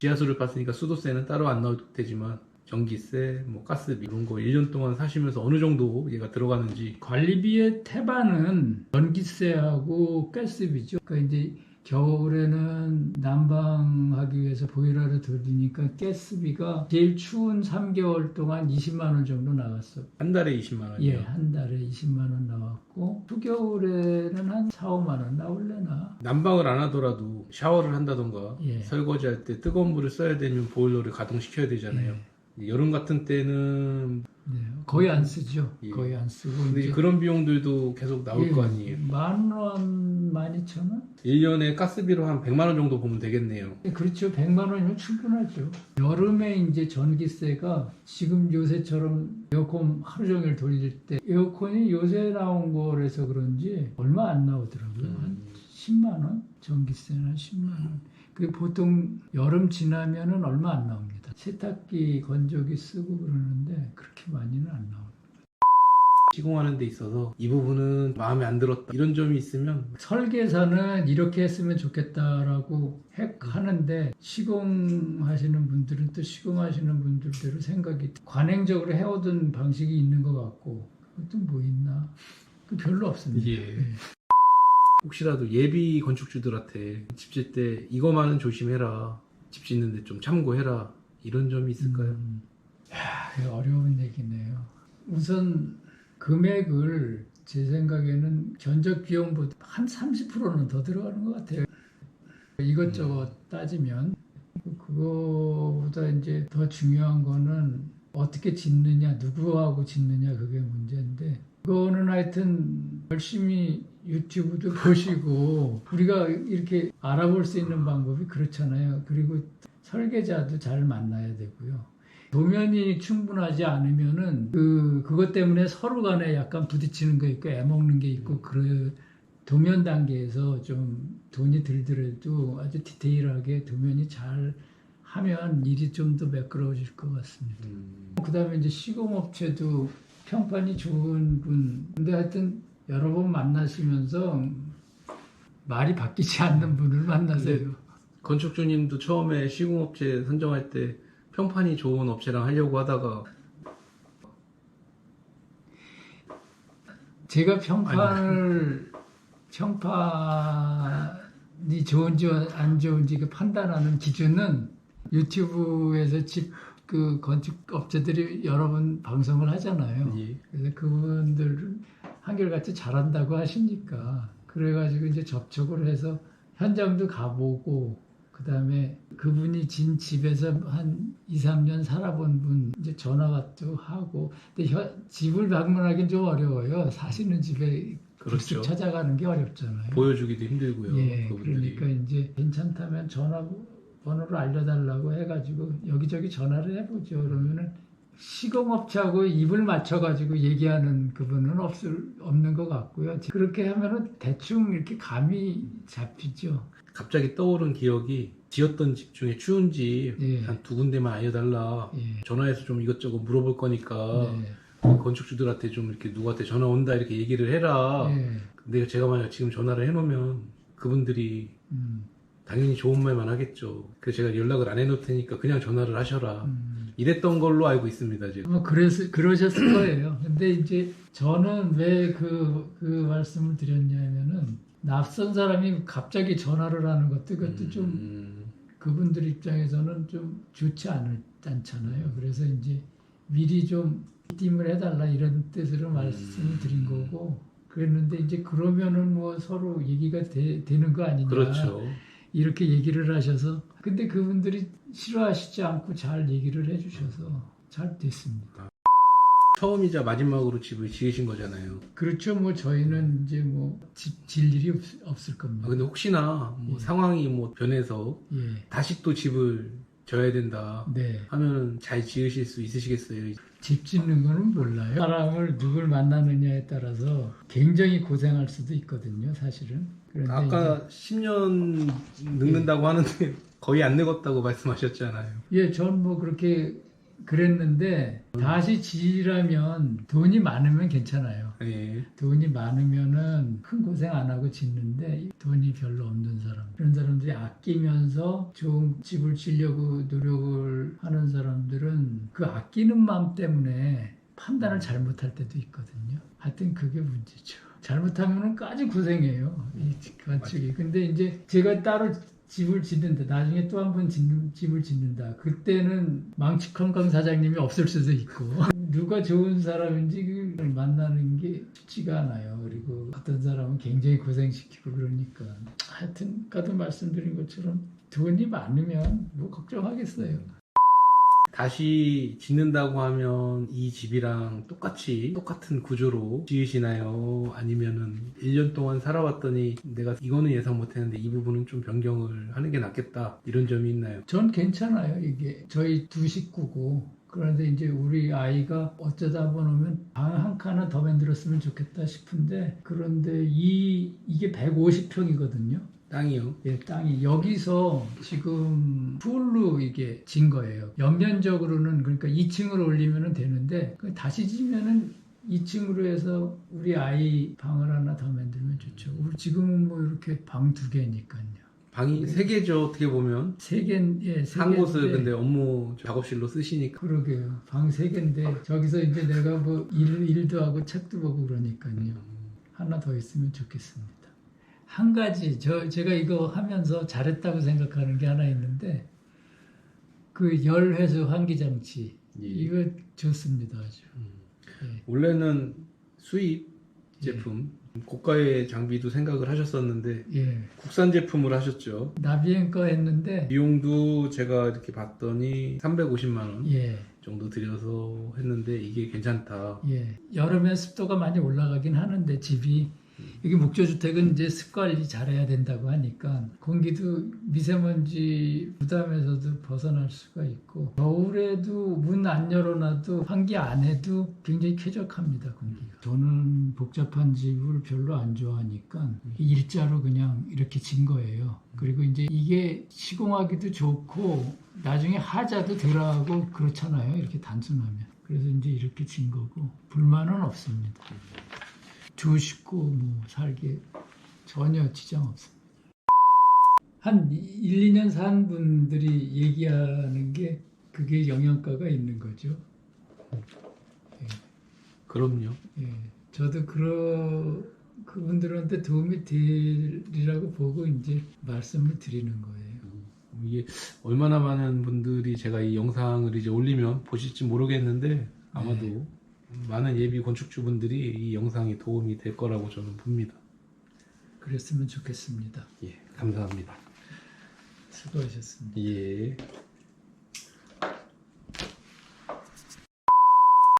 지하수를 봤으니까 수도세는 따로 안 나올 테지만 전기세, 뭐 가스비 이런 거 1년 동안 사시면서 어느 정도 얘가 들어가는지 관리비의 태반은 전기세하고 가스비죠. 그러니까 이제 겨울에는 난방하기 위해서 보일러를 돌리니까 가스비가 제일 추운 3개월 동안 20만 원 정도 나갔어. 한 달에 20만 원이요. 예, 한 달에 20만 원 나왔고 초겨울에는 한 4, 5만 원 나올래나. 난방을 안 하더라도 샤워를 한다던가 예. 설거지할 때 뜨거운 물을 써야 되면 보일러를 가동시켜야 되잖아요. 여름 같은 때는 네, 거의 안 쓰죠. 예. 거의 안 쓰고 근데 이제 그런 비용들도 계속 나올 예, 거 아니에요. 만 원, 만 이천 원? 1년에 가스비로 한 100만 원 정도 보면 되겠네요. 예, 그렇죠. 100만 원이면 충분하죠. 여름에 이제 전기세가 지금 요새처럼 에어컨 하루 종일 돌릴 때 에어컨이 요새 나온 거라서 그런지 얼마 안 나오더라고요. 한 10만 원? 전기세는 한 10만 원. 그 보통 여름 지나면은 얼마 안 나옵니다. 세탁기, 건조기 쓰고 그러는데 그렇게 많이는 안 나옵니다. 시공하는 데 있어서 이 부분은 마음에 안 들었다. 이런 점이 있으면 설계사는 이렇게 했으면 좋겠다라고 핵 하는데 시공하시는 분들은 또 시공하시는 분들대로 생각이 관행적으로 해오던 방식이 있는 것 같고 그것도 뭐 있나 그 별로 없습니다. 예. 예. 혹시라도 예비 건축주들한테 집 짓 때 이거만은 조심해라. 집 짓는데 좀 참고해라. 이런 점이 있을까요? 음. 야, 어려운 얘기네요. 우선 금액을 제 생각에는 견적 비용보다 한 30%는 더 들어가는 것 같아요. 이것저것 따지면 그거보다 이제 더 중요한 거는 어떻게 짓느냐, 누구하고 짓느냐 그게 문제인데 그거는 하여튼 열심히 유튜브도 보시고 우리가 이렇게 알아볼 수 있는 방법이 그렇잖아요. 그리고 설계자도 잘 만나야 되고요. 도면이 충분하지 않으면은 그 그것 때문에 서로 간에 약간 부딪히는 거 있고 애먹는 게 있고 그 도면 단계에서 좀 돈이 들더라도 아주 디테일하게 도면이 잘 하면 일이 좀 더 매끄러워질 것 같습니다. 음, 그 다음에 이제 시공업체도 평판이 좋은 분. 근데 하여튼 여러 번 만나시면서 말이 바뀌지 않는 분을 만나세요. 건축주님도 처음에 시공업체 선정할 때 평판이 좋은 업체랑 하려고 하다가 제가 평판을 평판이 좋은지 안 좋은지 그 판단하는 기준은 유튜브에서 집 그 건축 업체들이 여러 번 방송을 하잖아요. 예. 그래서 그분들은 한결같이 잘한다고 하시니까 그래가지고 이제 접촉을 해서 현장도 가보고 그 다음에 그분이 진 집에서 한 2, 3년 살아본 분 이제 전화도 하고 근데 혀- 집을 방문하기는 좀 어려워요. 사시는 집에 그렇죠. 직접 찾아가는 게 어렵잖아요. 보여주기도 힘들고요. 예, 그분들이. 그러니까 이제 괜찮다면 전화번호를 알려달라고 해가지고 여기저기 전화를 해보죠. 그러면은 시공업체하고 입을 맞춰가지고 얘기하는 그분은 없을 없는 것 같고요. 그렇게 하면은 대충 이렇게 감이 잡히죠. 갑자기 떠오른 기억이 지었던 집 중에 추운 집 한 예. 두 군데만 알려달라. 예. 전화해서 좀 이것저것 물어볼 거니까 네. 건축주들한테 좀 이렇게 누구한테 전화 온다 이렇게 얘기를 해라. 예. 근데 제가 만약 지금 전화를 해놓으면 그분들이 음, 당연히 좋은 말만 하겠죠. 그래서 제가 연락을 안 해놓을 테니까 그냥 전화를 하셔라. 음. 이랬던 걸로 알고 있습니다, 지금. 뭐 그래서 그러셨을 거예요. 근데 이제 저는 왜 그 그 말씀을 드렸냐면은 낯선 사람이 갑자기 전화를 하는 것도 그것도 좀 음, 그분들 입장에서는 좀 좋지 않을, 않잖아요. 그래서 이제 미리 좀 띠임을 해달라 이런 뜻으로 말씀을 드린 거고 그랬는데 이제 그러면은 뭐 서로 얘기가 되, 되는 거 아니냐 그렇죠. 이렇게 얘기를 하셔서 근데 그분들이 싫어하시지 않고 잘 얘기를 해주셔서 잘 됐습니다. 처음이자 마지막으로 집을 지으신 거잖아요. 그렇죠. 뭐 저희는 이제 뭐 집 질 일이 없, 아, 겁니다. 근데 혹시나 뭐 예. 상황이 뭐 변해서 예, 다시 또 집을 져야 된다 네. 하면 잘 지으실 수 있으시겠어요? 집 짓는 거는 몰라요. 사람을 누굴 만나느냐에 따라서 굉장히 고생할 수도 있거든요, 사실은. 아까 10년 늙는다고 하는데 거의 안 늙었다고 말씀하셨잖아요. 이제, 예, 전 뭐 그렇게 그랬는데 다시 지으려면 돈이 많으면 괜찮아요. 예. 돈이 많으면은 큰 고생 안 하고 짓는데 돈이 별로 없는 사람 그런 사람들이 아끼면서 좋은 집을 지려고 노력을 하는 사람들은 그 아끼는 마음 때문에 판단을 잘못할 때도 있거든요. 하여튼 그게 문제죠. 잘못하면은 까지 고생해요. 이 건축이. 근데 이제 제가 따로 집을 짓는다. 나중에 또 한 번 짓는 집을 짓는다. 그때는 망치컨강 사장님이 없을 수도 있고 누가 좋은 사람인지 그 만나는 게 쉽지가 않아요. 그리고 어떤 사람은 굉장히 고생시키고 그러니까 하여튼 아까도 말씀드린 것처럼 돈이 많으면 뭐 걱정하겠어요. 다시 짓는다고 하면 이 집이랑 똑같이 똑같은 구조로 지으시나요? 아니면은 1년 동안 살아왔더니 내가 이거는 예상 못했는데 이 부분은 좀 변경을 하는 게 낫겠다 이런 점이 있나요? 전 괜찮아요. 이게 저희 두 식구고 그런데 이제 우리 아이가 어쩌다 보면 방 한 칸은 더 만들었으면 좋겠다 싶은데 그런데 이 이게 150평이거든요. 땅이요. 예, 땅이 여기서 지금 풀로 이게 진 거예요. 옆면적으로는 그러니까 2층을 올리면 되는데 그 다시 지면은 2층으로 해서 우리 아이 방을 하나 더 만들면 좋죠. 우리 지금은 뭐 이렇게 방 두 개니까요. 방이 세 개죠 어떻게 보면 세 개, 예, 세한 곳을 개인데 근데 업무 작업실로 쓰시니까 그러게요. 방 세 개인데 저기서 이제 내가 뭐 일, 일도 하고 책도 보고 그러니까요. 하나 더 있으면 좋겠습니다. 한 가지 저 제가 이거 하면서 잘했다고 생각하는 게 하나 있는데 그 열 회수 환기 장치 예. 이거 좋습니다 아주. 음. 예. 원래는 수입 제품 고가의 장비도 생각을 하셨었는데 예. 국산 제품을 하셨죠. 나비엔 거 했는데 비용도 제가 이렇게 봤더니 350만 원 예. 정도 들여서 했는데 이게 괜찮다. 예. 여름에 습도가 많이 올라가긴 하는데 집이 이게 목조주택은 이제 습 관리 잘해야 된다고 하니까 공기도 미세먼지 부담에서도 벗어날 수가 있고 겨울에도 문 안 열어놔도 환기 안 해도 굉장히 쾌적합니다 공기가. 저는 복잡한 집을 별로 안 좋아하니까 일자로 그냥 이렇게 진 거예요. 그리고 이제 이게 시공하기도 좋고 나중에 하자도 덜하고 그렇잖아요. 이렇게 단순하면. 그래서 이제 이렇게 진 거고 불만은 없습니다. 두 식구 뭐 살기 전혀 지장 없습니다. 한 1, 2년 산 분들이 얘기하는 게 그게 영양가가 있는 거죠. 그럼요. 예, 저도 그러 그분들한테 도움이 되리라고 보고 이제 말씀을 드리는 거예요. 이게 얼마나 많은 분들이 제가 이 영상을 이제 올리면 보실지 모르겠는데 아마도 네. 많은 예비 건축주분들이 이 영상이 도움이 될 거라고 저는 봅니다. 그랬으면 좋겠습니다. 예, 감사합니다. 수고하셨습니다. 예.